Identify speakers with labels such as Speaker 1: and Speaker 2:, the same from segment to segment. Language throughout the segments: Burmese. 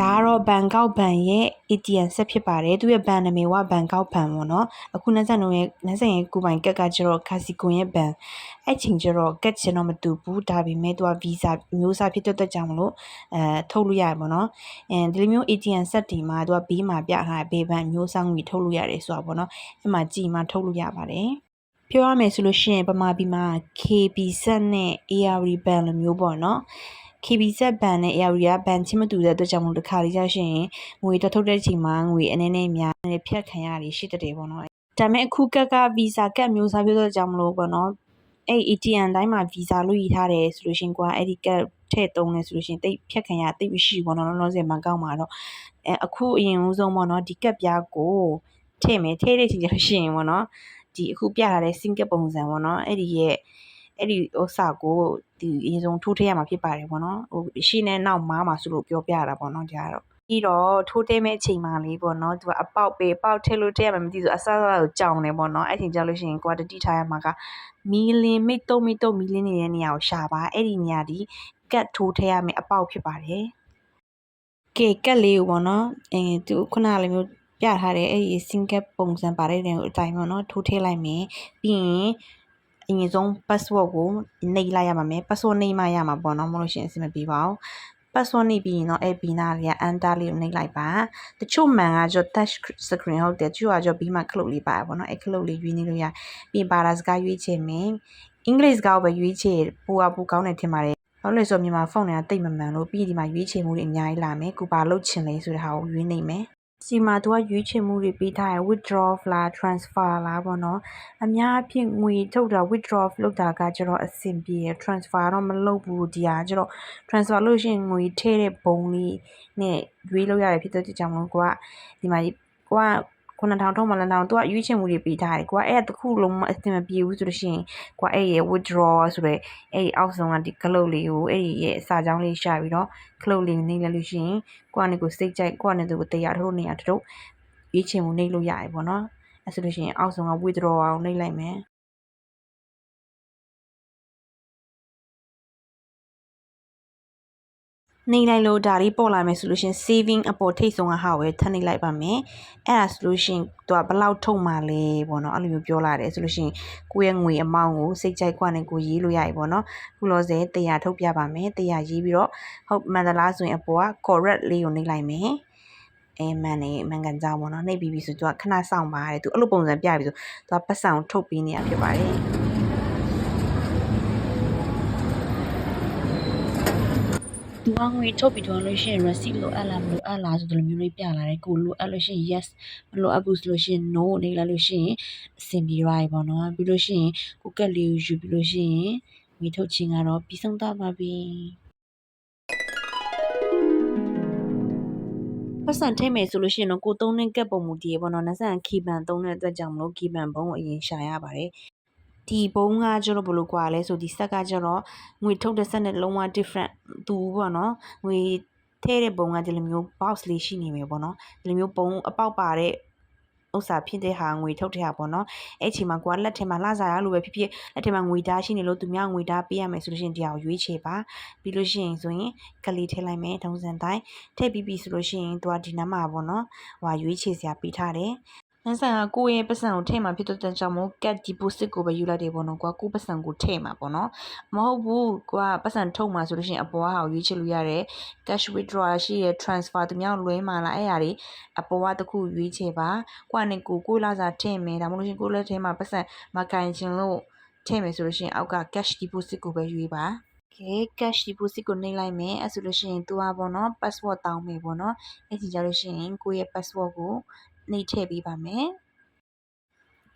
Speaker 1: ဒါကတော့ဘန်ကောက်ဘန်ရဲ့ ATM ဆက်ဖြစ်ပါတယ်သူရဲ့ဘန်နာမည်ကဘန်ကောက်ဘန်ပေါ့နော်အခု90လုံးရဲ့90ရဲ့ကိုပိုင်ကက်ကကျတော့ကာစီကွန်ရဲ့ဘန်အဲ့ချိန်ကျတော့ကက်ချင်တော့မတူဘူးဒါပေမဲ့သူကဗီဇာမျိုးစားဖြစ်တဲ့အတွက်ကြောင့်မလို့အဲထုတ်လို့ရတယ်ပေါ့နော်အဲဒီလိုမျိုး ATM ဆက်တီမှာသူကဘေးမှာပြထားတဲ့ဘေးဘန်မျိုးစားငွေထုတ်လို့ရတယ်ဆိုတာပေါ့နော်အဲ့မှာကြည်မှာထုတ်လို့ရပါတယ်ပြောရမယ်ဆိုလို့ရှိရင်ပမာပြည်မှာ KB ဆက်နဲ့ AR ဘန်လိုမျိုးပေါ့နော် KBZ ဘန်နဲ့ area ဘန်ချင်းမတူတဲ့အတွက်ကြောင့်မို့တခါလေးကြရှင်ငွေတထုတ်တဲ့ချိန်မှာငွေအနေနဲ့များနဲ့ဖြတ်ခံရတွေရှိတတ်တယ်ပေါ့နော်ဒါပေမဲ့အခုကက်က visa ကက်မျိုးစားပြတဲ့ကြောင့်မလို့ပေါ့နော်အဲ့ ATM တိုင်းမှာ visa လို့ရထားတယ်ဆိုလို့ရှင်ကွာအဲ့ဒီကက်ထည့်သုံးလဲဆိုလို့ရှင်တိတ်ဖြတ်ခံရတိတ်မရှိဘူးပေါ့နော်လုံးလုံးစင်မကောက်မှာတော့အဲအခုအရင်ဦးဆုံးပေါ့နော်ဒီကက်ပြားကိုထည့်မယ်ထည့်တဲ့ချိန်ကျလို့ရှိရင်ပေါ့နော်ဒီအခုပြထားတဲ့ single ပုံစံပေါ့နော်အဲ့ဒီရဲ့အဲ့ဒီဥစ္စာကို ဒီအရင်ဆုံးထိုးထည့်ရမှာဖြစ်ပါတယ်ပေါ့နော်ဟိုရှင်းနဲ့နောက်မားမှာဆိုလို့ပြောပြတာပေါ့နော်ကြားတော့ပြီးတော့ထိုးတဲမဲ့အချိန်မှလေးပေါ့နော်သူကအပေါက်ပေပေါက်ထည့်လို့ထည့်ရမှာမသိဆိုအဆအဆကိုကြောင်နေပေါ့နော်အဲ့ချိန်ကြောက်လို့ရှိရင် quantity ထားရမှာကမီလင်မိတ်တုံးမိတ်တုံးမီလင်နေတဲ့နေရာကိုရှာပါအဲ့ဒီနေရာဒီကတ်ထိုးထည့်ရမယ်အပေါက်ဖြစ်ပါတယ်ကဲကတ်လေးကိုပေါ့နော်အဲသူခုနလိုမျိုးပြထားတဲ့အဲ့ဒီ single ပုံစံပါတဲ့နေကိုအတိုင်းပေါ့နော်ထိုးထည့်လိုက်မယ်ပြီးရင် အရင်ဆုံး password ကိုနှိပ်လိုက်ရမှာမယ် password နှိပ်မှရမှာပေါ့နော်မလို့ရှိရင်အဆင်မပြေပါဘူး password နှိပ်ပြီးရင်တော့အဲ့ဘီနာလေးက enter လေးကိုနှိပ်လိုက်ပါတချို့မှန်ကကြော touch screen ဟုတ်တယ်တချို့ကကြောဘီမှာခလုတ်လေးပါပေါ့နော်အဲ့ခလုတ်လေးရွေးနေလို့ရပြီးပါတာစကားရွေးချယ်မယ်အင်္ဂလိပ်စကားကိုပဲရွေးချယ်ပိုကပိုကောင်းတယ်ထင်ပါတယ်ဘာလို့လဲဆိုတော့မြန်မာဖုန်းတွေကတိတ်မမှန်လို့ပြီးဒီမှာရွေးချယ်မှုတွေအများကြီးလာမယ်ကိုပါလုတ်ချင်လေဆိုတဲ့ဟာကိုရွေးနေမယ် စီမှာသူကရွေးချယ်မှုတွေပေးထားရ withdraw လား transfer လားပေါ့နော်အများအဖြစ်ငွေထုတ်တာ withdraw လုပ်တာကကျတော့အဆင်ပြေရ transfer တော့မလုပ်ဘူးဒီဟာကျတော့ transfer လို့ရှိရင်ငွေထည့်တဲ့ဘုံလေးနဲ့ရွေးလို့ရတယ်ဖြစ်တဲ့ကြောင့်မလို့ကိုကဒီမှာကိုက 9000ထုတ်မှလည်းတောင်သူကရွေးချယ်မှုတွေပေးထားတယ်ကိုကအဲ့တခုလုံးမအဆင်မပြေဘူးဆိုလို့ရှိရင်ကိုကအဲ့ရဲ့ withdraw ဆိုတဲ့အဲ့ဒီအောက်ဆုံးကဒီကလုတ်လေးကိုအဲ့ဒီရဲ့စာကြောင်းလေးရှာပြီးတော့ကလုတ်လေးနှိပ်လိုက်လို့ရှိရင်ကိုကနေကိုစိတ်ကြိုက်ကိုကနေသူကိုတရားထုတ်နေရတို့ရွေးချယ်မှုနှိပ်လို့ရတယ်ပေါ့နော်အဲ့ဆိုလို့ရှိရင်အောက်ဆုံးက withdraw အောင်နှိပ်လိုက်မယ် နှိပ်လိုက်လို့ဒါလေးပေါ်လာမယ်ဆိုလို့ရှင် saving အပေါ်ထိတ်ဆုံးကဟာကိုထပ်နှိပ်လိုက်ပါမယ်အဲ့ဒါဆိုလို့ရှင်သူကဘလောက်ထုတ်မှလဲပေါ့နော်အဲ့လိုမျိုးပြောလာတယ်ဆိုလို့ရှင်ကိုယ့်ရဲ့ငွေအမောင့်ကိုစိတ်ကြိုက်ကွာနဲ့ကိုရေးလို့ရပြီပေါ့နော်ခုလောဆယ်100ထုတ်ပြပါမယ်100ရေးပြီးတော့ဟုတ်မှန်သလားဆိုရင်အပေါ်က correct လေးကိုနှိပ်လိုက်မယ်အဲမှန်နေမှန်ကန်ကြောင်းပေါ့နော်နှိပ်ပြီးပြီဆိုသူကခဏဆောင်ပါတယ်သူအဲ့လိုပုံစံပြပြီဆိုသူကပတ်စံထုတ်ပြီးနေရဖြစ်ပါတယ် သူကငွေထုတ်ပြီးတော့လို့ရှိရင် receipt လိုအပ်လားမလိုအပ်လားဆိုတဲ့လိုမျိုးလေးပြလာတယ်ကိုလိုအပ်လို့ရှိရင် yes မလိုအပ်ဘူးဆိုလို့ရှိရင် no နေလာလို့ရှိရင်အဆင်ပြေသွားပြီပေါ့နော်ပြီးလို့ရှိရင်ကိုကက်လေးကိုယူပြီးလို့ရှိရင်ငွေထုတ်ခြင်းကတော့ပြီးဆုံးသွားပါပြီပတ်စံထဲမယ်ဆိုလို့ရှိရင်တော့ကိုသုံးတဲ့ကက်ပုံမူတည်ရပေါ့နော်နဆန်ခီဘန်သုံးတဲ့အတွက်ကြောင့်မလို့ခီဘန်ဘုံကိုအရင်ရှာရပါတယ် ဒီဘုံကကျတော့ဘယ်လိုကွာလဲဆိုဒီဆက်ကကျတော့ငွေထုတ်တဲ့ဆက်နဲ့လုံးဝ different သူပေါ့နော်ငွေထဲတဲ့ဘုံကဒီလိုမျိုး box လေးရှိနေမယ်ပေါ့နော်ဒီလိုမျိုးဘုံအပေါက်ပါတဲ့ဥစ္စာဖြစ်တဲ့ဟာငွေထုတ်တဲ့ဟာပေါ့နော်အဲ့ချိန်မှာကိုကလက်ထဲမှာလှစားရလို့ပဲဖြစ်ဖြစ်လက်ထဲမှာငွေဓာတ်ရှိနေလို့သူများငွေဓာတ်ပေးရမယ်ဆိုလို့ရှိရင်ဒီဟာကိုရွေးချယ်ပါပြီးလို့ရှိရင်ဆိုရင်ကလေးထည့်လိုက်မယ်ထုံးစံတိုင်းထည့်ပြီးပြီဆိုလို့ရှိရင်သူကဒီနားမှာပေါ့နော်ဟိုရွေးချယ်စရာပေးထားတယ် နန်းဆန်ကကိုယ့်ရဲ့ပတ်စံကိုထည့်မှာဖြစ်တဲ့ကြောင့်မို့ cat deposit ကိုပဲယူလိုက်တယ်ပေါ့နော်ကွာကိုယ့်ပတ်စံကိုထည့်မှာပေါ့နော်မဟုတ်ဘူးကွာပတ်စံထုတ်မှာဆိုလို့ရှိရင်အပေါ်ကဟာကိုရွေးချယ်လို့ရတယ် cash withdrawal ရှိရ transfer သူများလွှဲမှာလားအဲ့ဟာတွေအပေါ်ကတခုရွေးချယ်ပါကွာနဲ့ကိုကိုလာစားထည့်မယ်ဒါမှမဟုတ်လို့ရှိရင်ကိုလက်ထဲမှာပတ်စံမကန်ချင်လို့ထည့်မယ်ဆိုလို့ရှိရင်အောက်က cash deposit ကိုပဲရွေးပါကဲ cash deposit ကိုနှိပ်လိုက်မယ်အဲ့ဆိုလို့ရှိရင်သူကပေါ့နော် password တောင်းမယ်ပေါ့နော်အဲ့ဒီကြလို့ရှိရင်ကိုယ့်ရဲ့ password ကို နှိပ်ထည့်ပေးပါမယ်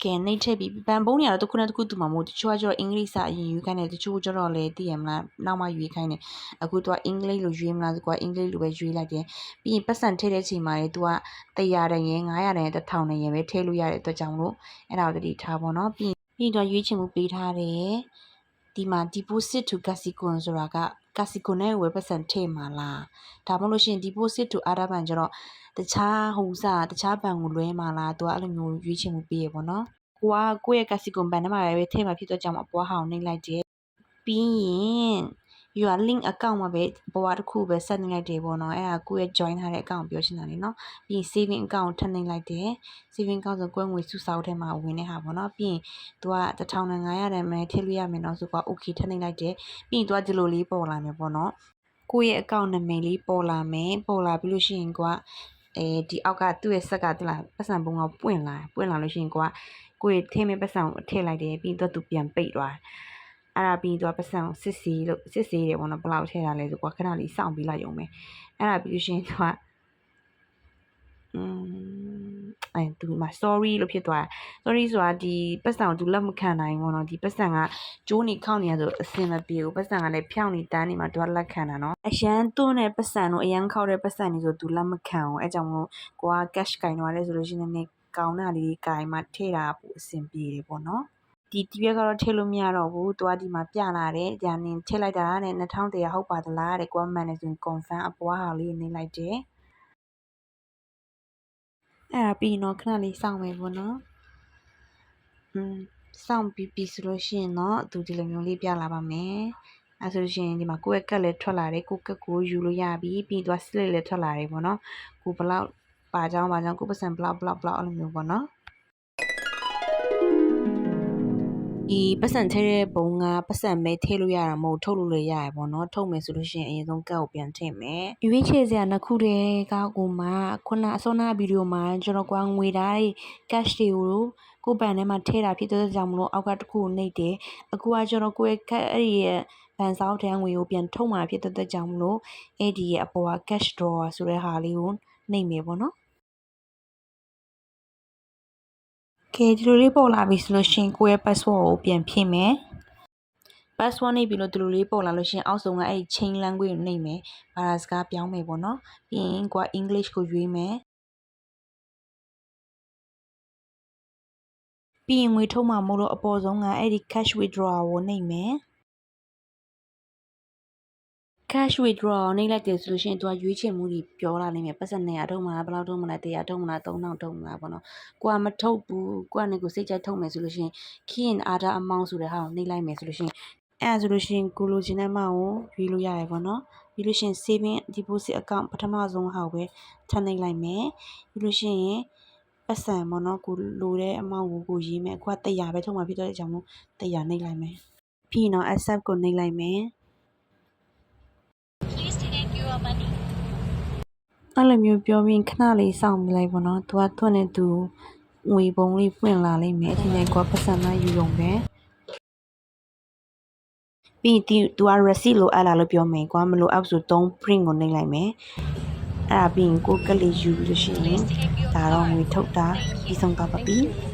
Speaker 1: ကဲနှိပ်ထည့်ပြီးဗန်ပုံးနေရတော့တစ်ခုနဲ့တစ်ခုတူမှာမဟုတ်တချို့ကကျတော့အင်္ဂလိပ်စာအရင်ရွေးခိုင်းတယ်တချို့ကျတော့လည်းသိရမလားနောက်မှရွေးခိုင်းတယ်အခုသူကအင်္ဂလိပ်လိုရွေးမလားသူကအင်္ဂလိပ်လိုပဲရွေးလိုက်တယ်ပြီးရင်ပတ်စံထည့်တဲ့ချိန်မှာလေသူက100တန်ရင်900တန်1000တန်ရင်ပဲထည့်လို့ရတဲ့အတွက်ကြောင့်မလို့အဲ့ဒါကိုတတိထားပါတော့ပြီးပြီးတော့ရွေးချယ်မှုပေးထားတယ်ဒီမှာ deposit to Gasicon ဆိုတာက Gasicon နဲ့ဝယ်ပတ်စံထည့်မှာလားဒါမှမဟုတ်လို့ရှိရင် deposit to Other Bank ကျတော့တခြားဟိုစားတခြားဘဏ်ကိုလွှဲမှာလားသူကအဲ့လိုမျိုးရွေးချယ်မှုပေးရပေါ့နော်ကိုကကိုယ့်ရဲ့ Gasicon ဘဏ်ထဲမှာပဲထည့်မှာဖြစ်တော့ကြောင့်အပွားဟောင်းနှိမ့်လိုက်တယ်ပြီးရင် your link account မှာပဲဘဝတစ်ခုပဲဆက်နေလိုက်တယ်ပေါ့နော်အဲ့ဒါကိုယ့်ရဲ့ join ထားတဲ့ account ပြောချင်တာလေနော်ပြီးရင် saving account ကိုထပ်နေလိုက်တယ် saving account ဆိုကိုယ်ငွေစုဆောင်းထဲမှာဝင်နေတာပေါ့နော်ပြီးရင် तू က1500တန်မယ်ထည့်လို့ရမယ်နော်ဆိုတော့ okay ထပ်နေလိုက်တယ်ပြီးရင် तू ကဒီလိုလေးပေါ်လာမယ်ပေါ့နော်ကိုယ့်ရဲ့ account နာမည်လေးပေါ်လာမယ်ပေါ်လာပြီးလို့ရှိရင်ကိုကအဲဒီအောက်ကသူ့ရဲ့ဆက်ကတလားပတ်စံပုံကပွင့်လာပွင့်လာလို့ရှိရင်ကိုကကိုယ်ထည့်မဲ့ပတ်စံကိုထည့်လိုက်တယ်ပြီးတော့သူပြန်ပိတ်သွားတယ် အဲ့ဒါပြီးတော့ပတ်စံကိုစစ်စီလို့စစ်စီတယ်ပေါ့နော်ဘယ်လောက်ထည့်တာလဲဆိုကွာခဏလေးစောင့်ပြီးလိုက်ရုံပဲအဲ့ဒါပြီးလို့ရှိရင်သူကအမ်အဲသူမှာ sorry လို့ဖြစ်သွားတယ် sorry ဆိုတာဒီပတ်စံကိုသူလက်မခံနိုင်ဘူးပေါ့နော်ဒီပတ်စံကကျိုးနေခောက်နေရဆိုအစင်မပြေဘူးပတ်စံကလည်းဖြောင်းနေတန်းနေမှာသူကလက်ခံတာနော်အရန်တွန်းတဲ့ပတ်စံတို့အရန်ခောက်တဲ့ပတ်စံတွေဆိုသူလက်မခံဘူးအဲကြောင့်မို့ကိုက cash ကင်သွားလဲဆိုလို့ရှိရင်လည်းကောင်းတာလေးကင်မှထည့်တာပိုအဆင်ပြေတယ်ပေါ့နော် ဒီဒီဘက်ကတော့ထည့်လို့မရတော့ဘူး။သူကဒီမှာပြလာတယ်။ဒါနင်ထည့်လိုက်တာတဲ့2100ဟုတ်ပါသလားတဲ့။ကိုကမှန်တယ်ဆိုရင် confirm အပွားဟာလေးနေလိုက်တယ်။အဲ့ဒါပြီးရင်တော့ခဏလေးစောင့်မယ်ပေါ့နော်။อืมစောင့်ပြီးပြီဆိုလို့ရှိရင်တော့သူဒီလိုမျိုးလေးပြလာပါမယ်။အဲဆိုလို့ရှိရင်ဒီမှာကိုယ့်ရဲ့ကတ်လည်းထွက်လာတယ်။ကိုယ့်ကတ်ကိုယူလို့ရပြီ။ပြီးရင်သူက slip လည်းထွက်လာတယ်ပေါ့နော်။ကိုဘလောက်ပါကြောင်းပါကြောင်းကိုပတ်စံဘလောက်ဘလောက်ဘလောက်အဲ့လိုမျိုးပေါ့နော်။ ဒီပတ်စံထဲတဲ့ဘုံကပတ်စံမဲထည့်လို့ရတာမဟုတ်ထုတ်လို့လည်းရရပေါ့နော်ထုတ်မယ်ဆိုလို့ရှိရင်အရင်ဆုံးကတ်ကိုပြန်ထည့်မယ်ရွေးချယ်စရာနှစ်ခုတည်းကကိုမှခုနအစောနာဗီဒီယိုမှာကျွန်တော်ကငွေသားတွေ cash တွေကိုကိုဘဏ်ထဲမှာထည့်တာဖြစ်တဲ့ကြောင့်မလို့အောက်ကတစ်ခုကိုနှိပ်တယ်အခုကကျွန်တော်ကိုယ့်ရဲ့ cash အဲ့ဒီရဲ့ဘန်ဆောက်ထဲငွေကိုပြန်ထုတ်မှာဖြစ်တဲ့အတွက်ကြောင့်မလို့အဲ့ဒီရဲ့အပေါ်က cash drawer ဆိုတဲ့ဟာလေးကိုနှိပ်မယ်ပေါ့နော် ကဲဒီလိုလေးပေါ်လာပြီဆိုလို့ရှိရင်ကိုယ့်ရဲ့ password ကိုပြန်ဖြည့်မယ် password နှိပ်ပြီးလို့ဒီလိုလေးပေါ်လာလို့ရှိရင်အောက်ဆုံးကအဲ့ဒီ chain language ကိုနှိပ်မယ်ဘာသာစကားပြောင်းမယ်ပေါ့နော်ပြီးရင်ကိုက English ကိုရွေးမယ်ပြီးရင်ငွေထုတ်မှာမို့လို့အပေါ်ဆုံးကအဲ့ဒီ cash withdrawal ကိုနှိပ်မယ် cash withdrawal နှိပ်လိုက်တယ်ဆိုလို့ရှိရင်သူကရွေးချယ်မှုတွေပြောလာနိုင်မယ်ပတ်စံ200ထုတ်မလားဘယ်လောက်ထုတ်မလား100ထုတ်မလား3000ထုတ်မလားပေါ့နော်ကိုကမထုတ်ဘူးကိုကနေကိုစိတ်ကြိုက်ထုတ်မယ်ဆိုလို့ရှိရင် key in order amount ဆိုတဲ့ဟာကိုနှိပ်လိုက်မယ်ဆိုလို့ရှိရင်အဲ့ဒါဆိုလို့ရှိရင်ကိုလိုချင်တဲ့ amount ကိုရွေးလို့ရတယ်ပေါ့နော်ပြီးလို့ရှိရင် saving deposit account ပထမဆုံးဟာကိုပဲထပ်နှိပ်လိုက်မယ်ပြီးလို့ရှိရင်ပတ်စံပေါ့နော်ကိုလိုတဲ့ amount ကိုကိုရေးမယ်ကိုက100ပဲထုတ်မှာဖြစ်တဲ့အကြောင်းမို့100နှိပ်လိုက်မယ်ပြီးရင်တော့ accept ကိုနှိပ်လိုက်မယ် အဲ့လိုမျိုးပြောပြီးခဏလေးစောင့်နေလိုက်ပေါ့နော်။ तू ကသူ့နဲ့သူငွေပုံလေးပွင့်လာလိမ့်မယ်။အချိန်တိုင်းကိုကပတ်စံမယူရုံပဲ။ပြီးရင် तू က receipt လိုအပ်လာလို့ပြောမယ်။ကိုကမလိုအပ်ဆို3 print ကိုနှိပ်လိုက်မယ်။အဲ့ဒါပြီးရင်ကိုကလေးယူပြီးလို့ရှိရင်
Speaker 2: Please delete your
Speaker 1: ဒါတော့ငွေ
Speaker 2: card.
Speaker 1: ထုတ်တာပြီးဆုံးသွားပါပြီ။